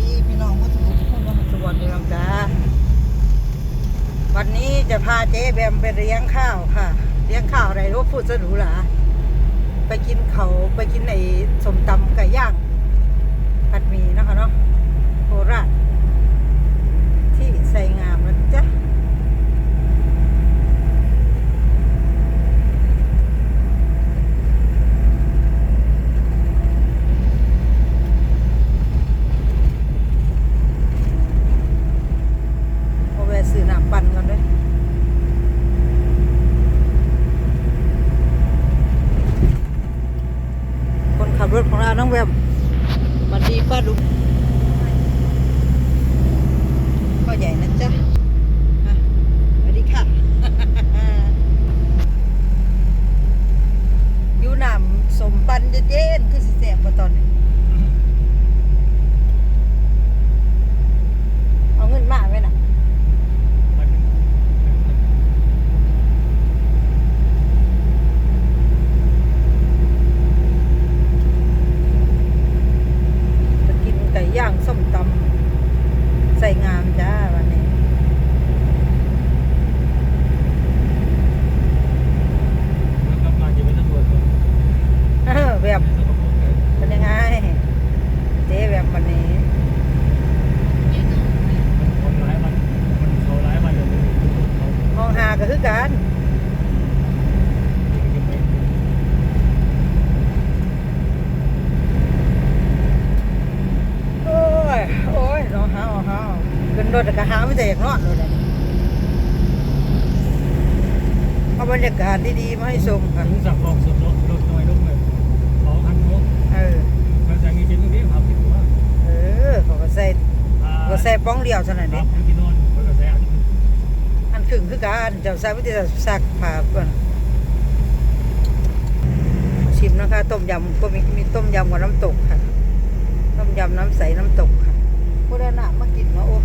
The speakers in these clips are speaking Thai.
ดีพี่น้องผู้ทุกคนวันสวัสดีครับจ้าวันนี้จะพาเจ๊แบมไปเลี้ยงข้าวค่ะ เลี้ยงข้าวอะไรรู้พูดสรุหรอไปกินเขาไปกินไอ้สมตำไก่ย่างผัดหมี่นะคะเนาะโคราชที่ใส่งามนะจ๊ะเอาแวะซื้อน้ำปั่นกันด้วยคนขับรถของเราน้องแวมสวัสดีป้าลุงก็ใหญ่นะจ๊ะอะสวัสดีค่ะ อยู่น้ำสมปันเย็นๆคือสิแสบมาตอนนี้ เอาเงินมาไว้น่ะ จะกินไก่ย่างส้มตำใส่งามจ้าวันนี้ เออแบบเป็นยังไง เจ๊แบบวันนี้ มองหาก็คือกันโอ้ย โอ้ยรองเท้ารองเท้าขึ้น รถก็หาไม่ได้อยากนอนเลยนะเอาบรรยากาศดีๆมาให้ชมค่ะสับฟองสุดรถรถน้อยลงเลยสองพันโลเออมันจะมีชิ้นตรงนี้ครับที่ว่าเออเขาก็ใส่ก็ใส่ป้องเดียวเท่านั้นคเอรับงที่นอนมันก็แซ่บอันครึ่งคือการเจ้าใส่วิธีซักผ้าก่อนชิมนะคะต้มยำก็มีมีต้มยำกับน้ำตกค่ะ ต้มยำน้ำใสน้ำตกค่ะพวกนั้นน่ะมากินมาโอ้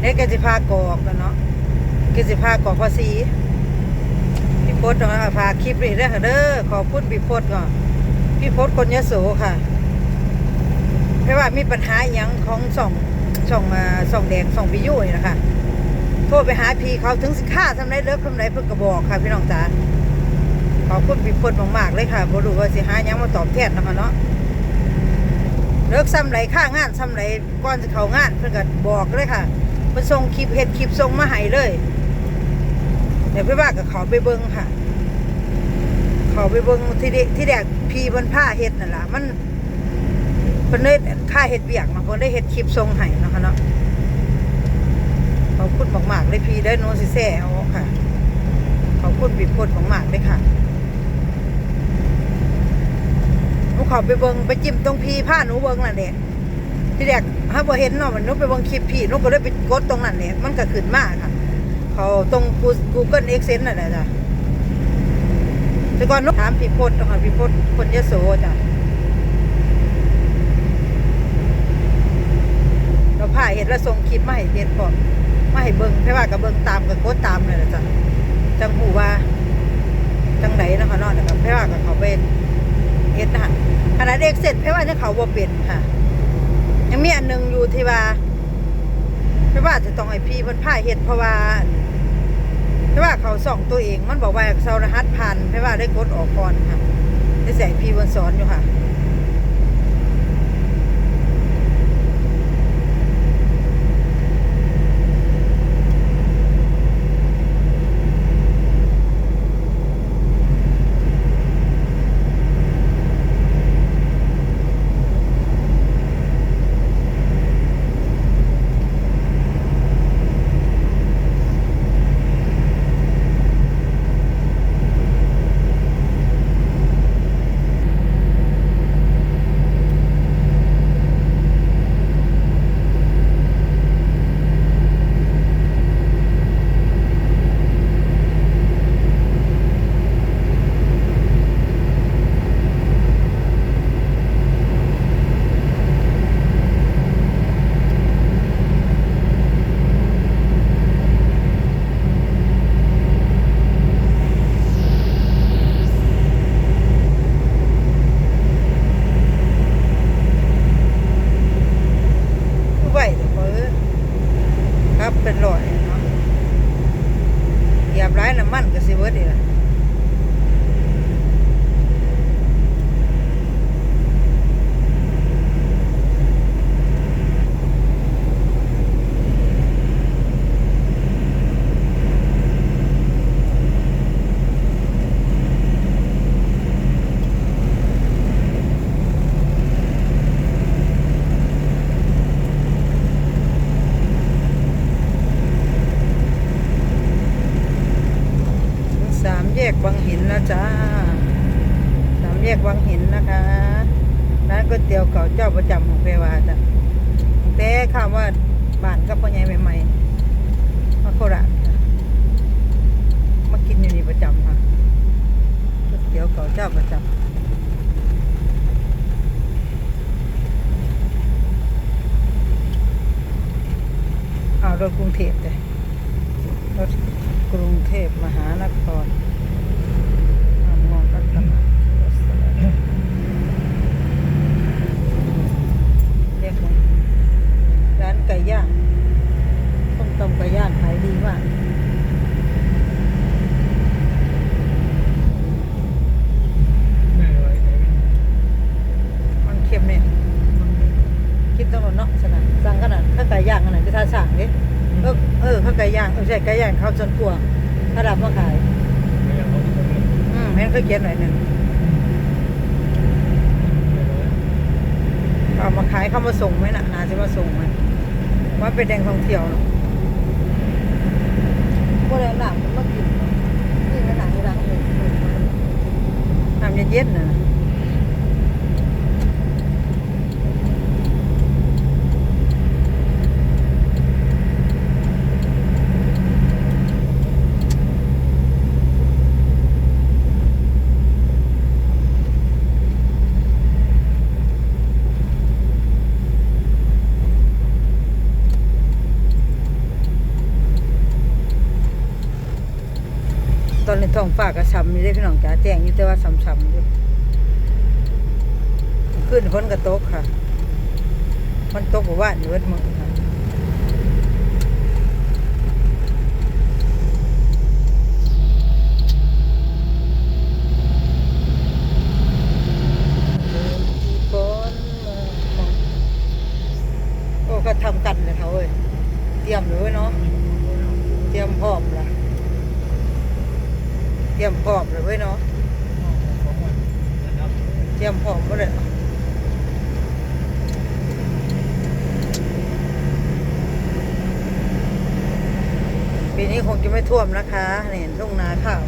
เด็กกสิพากรอกแล้วเนาะ กสิพากอภาษีพี่พศต้องเอาพาคลิปนี้เด้อค่ะเด้อขอบคุณพี่พศก่อนพี่พศคนยโสค่ะไม่ว่ามีปัญหาอย่างของส่องส่องส่องแดงส่องพิยุนี่นะคะโทรไปหาพี่เขาถึงสิค่าทำไรเลิกทำไรเพิ่งกระบอกค่ะพี่น้องจ๋าขอบคุณพี่พศมากๆเลยค่ะบรูว่าสิหายังมาตอบแทนนะคะเนาะเลิกซ้ำไรค่างานซ้ำไรก่อนจะเขางานเพื่อนก็บอกเลยค่ะมันส่งคลิปเห็ดคลิปส่งมาให้เลย เดี๋ยวไปว่ากับเขาไปเบิ้งค่ะ เขาไปเบิ้งที่เดที่แดกพีบนผ้าเห็ดนั่นแหละมันเป็นได้ค่าเห็ดเบียกมาเพิ่นได้เห็ดคลิปส่งให้นะคะเนาะขอบคุณมากๆเลยพี่ได้อโน้สิแซ่เอาค่ะขอบคุณบีบพดมากๆเลยค่ะหนูเขอไปเบิงไปจิ้มตรงพีผ้าหนูเบิงนั่นแหละที่แรกถ้าบ่เห็นเนาะมันหนูไปเบิงคลิปพี่หนูก็เลยไปกดตรงนั้นเนี่ยมันก็ขึ้นมากค่ะ เขาตรง Google Accent นั่นแหละจ้ะแต่ก่อนหนูถามพี่พจน์ค่ะพี่พจน์คนยโสจ้ะเราผ่าเห็นแล้วส่งคลิปมาให้เห็นพร้อมมาให้เบิ้งไม่ว่ากับเบิ้งตามกับกดตามนั่นแหละจ้ะจังหูว่า จังไหนนะคะเนาะนะครับไม่ว่ากับเขาเป็นเฮ็ดนะคะขนาดเด็กเสร็จเพราะว่าจะเขาบ่เป็นค่ะ ยังมีอันหนึงอยู่ที่ว่าเพราะว่าจะต้องให้พี่เพิ่าเฮ็ดเพราะว่า เพราะว่าเขาส่องตัวเองมันบอกว่าเซารหัสพันเพราะว่าได้กดออกก่อนค่ะได้ใส่พีวันสอนอยู่ค่ะ นะจ๊ะสามแยกวังหินนะคะร้านก๋วยเตี๋ยวเก่าเจ้าประจำของเพวาจ้ะแต่ข้ามว่าบ้านกับพ่อใหญ่ใหม่ๆมาโคราชมากินอยู่นี่ประจำค่ะก๋วยเตี๋ยวเก่าเจ้าประจำเอารถกรุงเทพเลยรถกรุงเทพมหานครอามองรัตนาเรียกว่าร้านไก่ย่างต้มตำไก่ย่างขายดีมาก แม่ไว้ไหน มันเค็มเนี่ยคิดต้องรถเนาะสนะสั่งขนาดข้าวไก่ย่างขนาดคือท่าสั่งดิเออเออข้าวไก่ย่างเออใช่ ไก่ย่างข้าวจนกลัวถ้าดับมาขายไม่อยากเขาเป็นคนเลยอืมแม่นเคยเขียนหน่อยหนึ่งเอามาขายเข้ามาส่งไหมน่ะนาจะมาส่งไหมว่าเป็นแดงท่องเที่ยวเนาะพวกแรงหนักมันมากินเนาะนี่ขนาดที่ร้านเลยน้ำเย็นๆน่ะนะต อนนี้ท้องฟ้าก็ช้ำอยู่เด้พี่น้องจ๋าแจ้งอยู่แต่ว่าช้ำๆอยู่ขึ้นคนก็ตกค่ะมันตกบ่ว่านอยู่เบิดมือค่ะโอ้ก็ทำกันเลยเขาเอ้ยเตรียมเลยเว้ยเนาะเตรียมพร้อมละ รียมพร้อมเลยเว้ยเนาะเตรียมพร้อมก็เลยปีนี้คงจะไม่ท่วมนะคะนี่เห็นทุ่งนาข้าว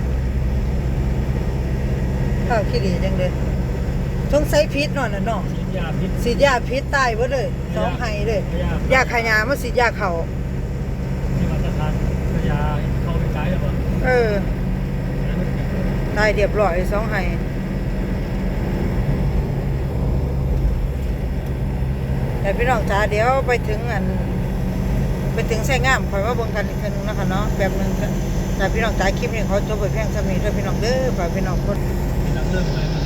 ข้าวขี้เหร่จังเลยช่วงไซพิษหน่อยนะเนาะฉีดยาพิษสีดยาพิษตายเบิดเลยสองไห้เลยยาขายามาสีดยาเขาที่มาตรฐานยาเข้าไปใช้หรือเปล่าเออ ตายเรียบร้อยสองไห้แต่พี่น้องจ๋าเดี๋ยวไปถึงอัน ไปถึงแซ่งามคอยว่าบงกันอีกทีนึงนะคะเนาะแบบหนึงแต่พี่น้องจ๋าคลิปนี้เขาจบไปเพียงสมีด้วยพี่น้องเด้อฝากพี่น้องคนพี่นักเริ่มเลยมัน